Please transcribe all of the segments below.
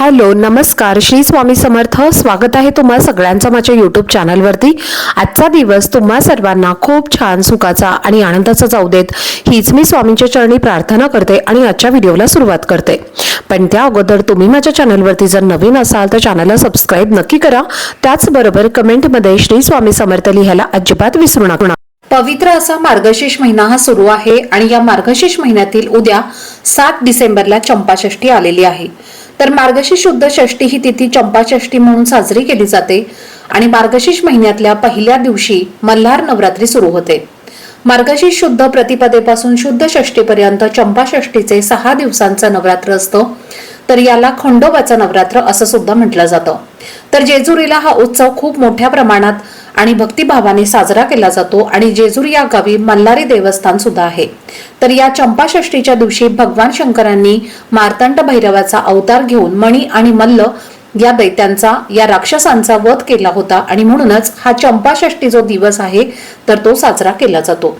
Hello नमस्कार. श्री स्वामी समर्थ. स्वागत आहे तुम्हा सगळ्यांचं माझ्या यूट्यूब चॅनलवरती आजचा दिवस तुम्हा सर्वांना खूप छान सुखाचा आणि आनंदाचा जाऊ देत. हीच मी स्वामींच्या चरणी प्रार्थना करते आणि आजच्या व्हिडिओला सुरुवात करते. पण त्या अगोदर तुम्ही माझ्या चॅनलवरती जर नवीन असाल तर चॅनलला सबस्क्राईब नक्की करा. त्याचबरोबर कमेंटमध्ये श्री स्वामी समर्थ लिहायला अजिबात विसरू नका. पवित्र असा मार्गशीर्ष महिना हा सुरू आहे आणि या मार्गशीर्ष महिन्यातील उद्या सात डिसेंबरला चंपाषष्ठी आलेली आहे. तर मार्गशीर्ष शुद्ध षष्ठी ही तिथी चंपाषष्ठी म्हणून साजरी केली जाते आणि मार्गशीर्ष महिन्यातल्या पहिल्या दिवशी मल्हार नवरात्री सुरू होते. मार्गशीर्ष शुद्ध प्रतिपदेपासून शुद्ध षष्टीपर्यंत चंपाषष्ठीचे सहा दिवसांचं नवरात्र असतं. तर याला खंडोबाचं नवरात्र असं सुद्धा म्हटलं जातं. तर जेजुरीला हा उत्सव खूप मोठ्या प्रमाणात आणि भक्तिभावाने साजरा केला जातो आणि जेजूर या गावी मल्हारी देवस्थान सुद्धा आहे. तर या चंपाषष्टीच्या दिवशी भगवान शंकरांनी मार्तंड भैरवाचा अवतार घेऊन मणी आणि मल्ल या दैत्यांचा या राक्षसांचा वध केला होता आणि म्हणूनच हा चंपाषष्ठी जो दिवस आहे तर तो साजरा केला जातो.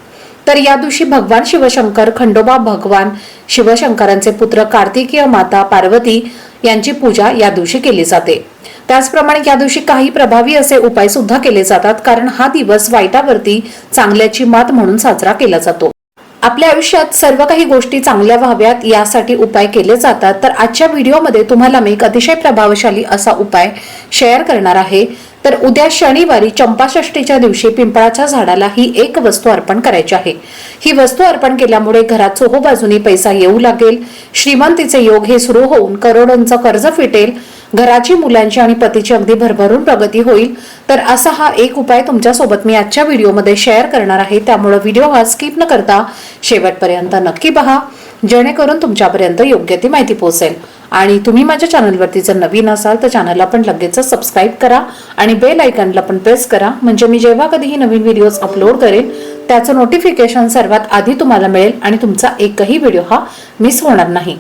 तर या दिवशी भगवान शिवशंकर खंडोबा भगवान शिवशंकरांचे पुत्र कार्तिकीय माता पार्वती यांची पूजा या दिवशी केली जाते. त्याचप्रमाणे या दिवशी काही प्रभावी असे उपाय सुद्धा केले जातात कारण हा दिवस वाईटावरती चांगल्याची मात म्हणून साजरा केला जातो. आपल्या आयुष्यात सर्व काही गोष्टी चांगल्या व्हाव्यात यासाठी उपाय केले जातात. तर आजच्या व्हिडिओमध्ये तुम्हाला मी एक अतिशय प्रभावशाली असा उपाय शेअर करणार आहे. तर उद्या शनिवारी चंपाषष्टीच्या दिवशी पिंपळाच्या झाडाला ही एक वस्तू अर्पण करायची आहे. ही वस्तू अर्पण केल्यामुळे घरात चोहोबाजूनी पैसा येऊ लागेल. श्रीमंतीचे योग हे सुरू होऊन करोडोंचं कर्ज फिटेल. घराची मुलांची आणि पतीची अगदी भरभरून प्रगती होईल. तर असा हा एक उपाय तुमच्यासोबत मी आजच्या व्हिडिओमध्ये शेअर करणार आहे. त्यामुळे व्हिडिओ हा स्किप न करता शेवटपर्यंत नक्की पहा. जेणेकरून तुमच्यापर्यंत योग्य ती माहिती पोहोचेल. आणि तुम्ही माझ्या चॅनलवरती जर नवीन असाल तर चॅनलला पण लगेच सबस्क्राईब करा आणि बेल आयकनला पण प्रेस करा. म्हणजे मी जेव्हा कधीही नवीन व्हिडिओज अपलोड करेन त्याचं नोटिफिकेशन सर्वात आधी तुम्हाला मिळेल आणि तुमचा एकही व्हिडिओ हा मिस होणार नाही.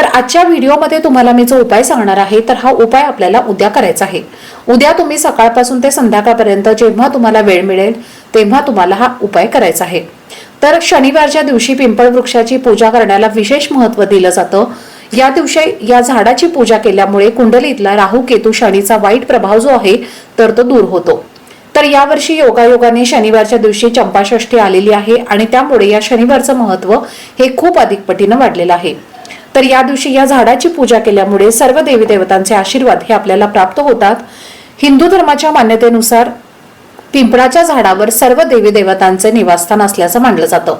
तर आजच्या व्हिडिओमध्ये तुम्हाला मी जो उपाय सांगणार आहे तर हा उपाय आपल्याला उद्या करायचा आहे. उद्या तुम्ही सकाळपासून ते संध्याकाळपर्यंत जेव्हा तुम्हाला वेळ मिळेल तेव्हा तुम्हाला हा उपाय करायचा आहे. तर शनिवारच्या दिवशी पिंपळ वृक्षाची पूजा करण्याला विशेष महत्त्व दिलं जातं. या दिवशी या झाडाची पूजा केल्यामुळे कुंडलीतला राहू केतू शनीचा वाईट प्रभाव जो आहे तर तो दूर होतो. तर यावर्षी योगायोगाने शनिवारच्या दिवशी चंपाषष्ठी आलेली आहे आणि त्यामुळे या शनिवारचं महत्त्व हे खूप अधिक पटीनं वाढलेलं आहे. तर या दिवशी या झाडाची पूजा केल्यामुळे सर्व देवी देवतांचे आशीर्वाद हे आपल्याला प्राप्त होतात. हिंदू धर्माच्या मान्यतेनुसार पिंपळाच्या झाडावर सर्व देवी देवतांचे निवासस्थान असल्याचं मानलं जातं.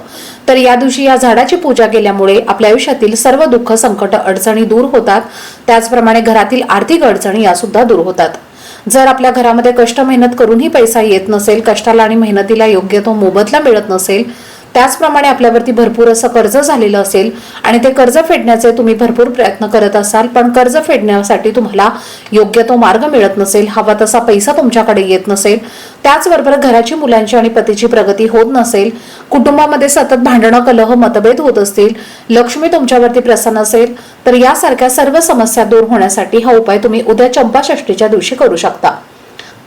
तर या दिवशी या झाडाची पूजा केल्यामुळे आपल्या आयुष्यातील सर्व दुःख संकट अडचणी दूर होतात. त्याचप्रमाणे घरातील आर्थिक अडचणी या सुद्धा दूर होतात. जर आपल्या घरामध्ये कष्ट मेहनत करूनही पैसा येत नसेल कष्टाला आणि मेहनतीला योग्य तो मोबदला मिळत नसेल त्याचप्रमाणे आपल्यावरती भरपूर असं कर्ज झालेलं असेल आणि ते कर्ज फेडण्याचे तुम्ही भरपूर प्रयत्न करत असाल पण कर्ज फेडण्यासाठी तुम्हाला योग्य तो मार्ग मिळत नसेल हवा तसा पैसा तुमच्याकडे येत नसेल त्याचबरोबर घराची मुलांची आणि पतीची प्रगती होत नसेल कुटुंबामध्ये सतत भांडणं कलह मतभेद होत असतील लक्ष्मी तुमच्यावरती प्रसन्न असेल तर यासारख्या सर्व समस्या दूर होण्यासाठी हा उपाय तुम्ही उद्या चंपाषष्टीच्या दिवशी करू शकता.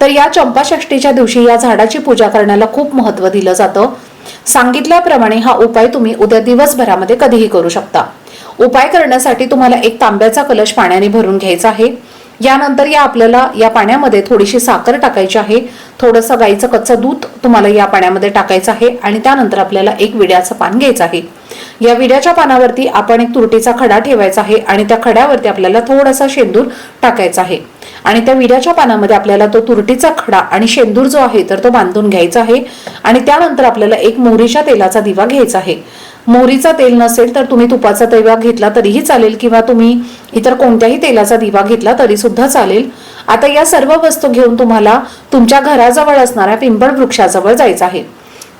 तर या चंपाषष्टीच्या दिवशी या झाडाची पूजा करण्याला खूप महत्त्व दिलं जातं. सांगितल्याप्रमाणे हा उपाय तुम्ही उद्या दिवसभरामध्ये कधीही करू शकता. उपाय करण्यासाठी तुम्हाला एक तांब्याचा कलश पाण्याने भरून घ्यायचा आहे. यानंतर या आपल्याला या पाण्यामध्ये थोडीशी साखर टाकायची आहे. थोडंसं गाईचं कच्चं दूध तुम्हाला या पाण्यामध्ये टाकायचं आहे आणि त्यानंतर आपल्याला एक विड्याचं पान घ्यायचं आहे. या विड्याच्या पानावरती आपण एक तुरटीचा खडा ठेवायचा आहे आणि त्या खड्यावरती आपल्याला थोडासा शेंदूर टाकायचा आहे. आणि त्या विड्याच्या पानामध्ये आपल्याला तो तुरटीचा खडा आणि शेंदूर जो आहे तर तो बांधून घ्यायचा आहे. आणि त्यानंतर आपल्याला एक मोहरीच्या तेलाचा दिवा घ्यायचा आहे. मोहरीचा तेल नसेल तर तुम्ही तुपाचा दिवा घेतला तरीही चालेल किंवा तुम्ही इतर कोणत्याही तेलाचा दिवा घेतला तरी सुद्धा चालेल. आता या सर्व वस्तू घेऊन तुम्हाला तुमच्या घराजवळ असणाऱ्या पिंपळ वृक्षाजवळ जायचं आहे.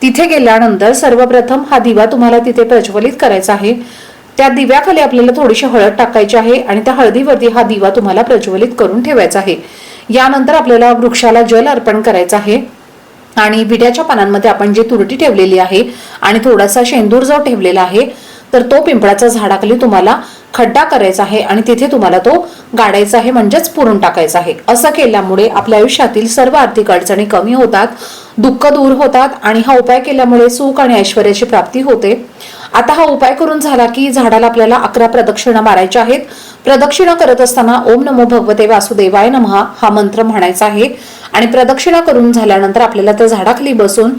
तिथे गेल्यानंतर सर्वप्रथम हा दिवा तुम्हाला तिथे प्रज्वलित करायचा आहे. त्या दिव्याखाली आपल्याला थोडीशी हळद टाकायची आहे आणि त्या हळदीवरती हा दिवा तुम्हाला प्रज्वलित करून ठेवायचा आहे. यानंतर आपल्याला वृक्षाला जल अर्पण करायचं आहे. आणि विड्याच्या पानांमध्ये आपण जी तुरटी ठेवलेली आहे आणि थोडासा शेंदूर जो ठेवलेला आहे तर तो पिंपळाच्या झाडाखाली तुम्हाला खड्डा करायचा आहे आणि तिथे तुम्हाला तो गाडायचा आहे म्हणजेच पुरून टाकायचा आहे. असं केल्यामुळे आपल्या आयुष्यातील सर्व आर्थिक अडचणी कमी होतात. दुःख दूर होतात आणि हा उपाय केल्यामुळे सुख आणि ऐश्वर्याची प्राप्ती होते. आता हा उपाय करून झाला की झाडाला आपल्याला अकरा प्रदक्षिणा मारायच्या आहेत. प्रदक्षिणा करत असताना ओम नमो भगवते वासुदेवाय नमः हा मंत्र म्हणायचा आहे. आणि प्रदक्षिणा करून झाल्यानंतर आपल्याला त्या झाडाखाली बसून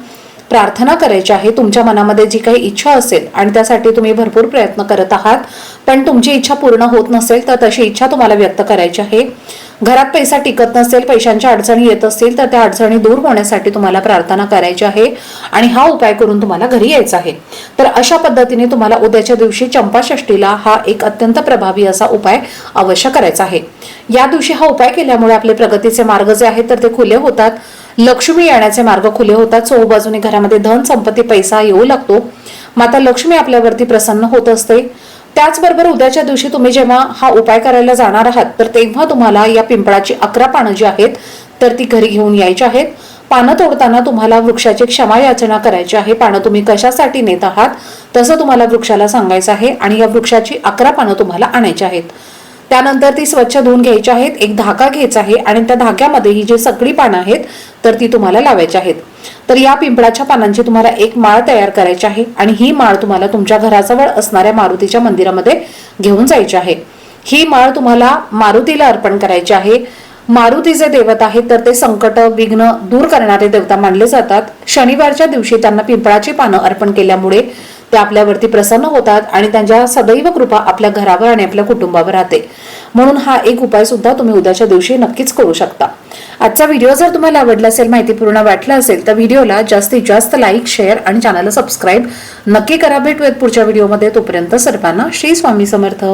प्रार्थना करायची आहे. तुमच्या मनामध्ये जी काही इच्छा असेल आणि त्यासाठी तुम्ही भरपूर प्रयत्न करत आहात पण तुमची इच्छा पूर्ण होत नसेल तर तशी इच्छा तुम्हाला व्यक्त करायची आहे. घरात पैसा टिकत नसेल पैशांच्या अडचणी येत असतील तर त्या अडचणी दूर होण्यासाठी तुम्हाला प्रार्थना करायची आहे आणि हा उपाय करून तुम्हाला घरी यायचा आहे. तर अशा पद्धतीने तुम्हाला उद्याच्या दिवशी चंपाषष्टीला हा एक अत्यंत प्रभावी असा उपाय अवश्य करायचा आहे. या दिवशी हा उपाय केल्यामुळे आपले प्रगतीचे मार्ग जे आहेत तर ते खुले होतात. लक्ष्मी येण्याचे मार्ग खुले होतात. चहू बाजूने घरामध्ये धन संपत्ती पैसा येऊ लागतो. माता लक्ष्मी आपल्यावरती प्रसन्न होत असते. त्याचबरोबर उद्याच्या दिवशी तुम्ही जेव्हा हा उपाय करायला जाणार आहात तर तेव्हा तुम्हाला या पिंपळाची अकरा पानं जी आहेत तर ती घरी घेऊन यायची आहेत. पानं तोडताना तुम्हाला वृक्षाची क्षमा याचना करायची आहे. पानं तुम्ही कशासाठी नेत आहात तसं तुम्हाला वृक्षाला सांगायचं आहे आणि या वृक्षाची अकरा पानं तुम्हाला आणायची आहेत. त्यानंतर ती स्वच्छ धुवून घ्यायची आहेत एक धागा घ्यायचा आहे आणि त्या धाग्यामध्ये ही जी सगळी पानं आहेत तर ती तुम्हाला लावायची आहेत. तर या पिंपळाच्या पानांची तुम्हाला एक माळ तयार करायची आहे आणि ही माळ तुम्हाला तुमच्या घराजवळ असणाऱ्या मारुतीच्या मंदिरामध्ये घेऊन जायची आहे. ही माळ तुम्हाला मारुतीला अर्पण करायची आहे. मारुती जे देवत आहेत तर ते संकट विघ्न दूर करणारे देवता मानले जातात. शनिवारच्या दिवशी त्यांना पिंपळाची पानं अर्पण केल्यामुळे ते आपल्यावरती प्रसन्न होतात आणि त्यांच्या सदैव कृपा आपल्या घरावर आणि आपल्या कुटुंबावर राहते. म्हणून हा एक उपाय सुद्धा तुम्ही उद्याच्या दिवशी नक्कीच करू शकता. आजचा व्हिडिओ जर तुम्हाला आवडला असेल माहितीपूर्ण वाटला असेल तर व्हिडिओला जास्तीत जास्त लाईक शेअर आणि चॅनलला सबस्क्राईब नक्की करा. भेटूयात पुढच्या व्हिडिओमध्ये. तोपर्यंत सर्वांना श्री स्वामी समर्थ.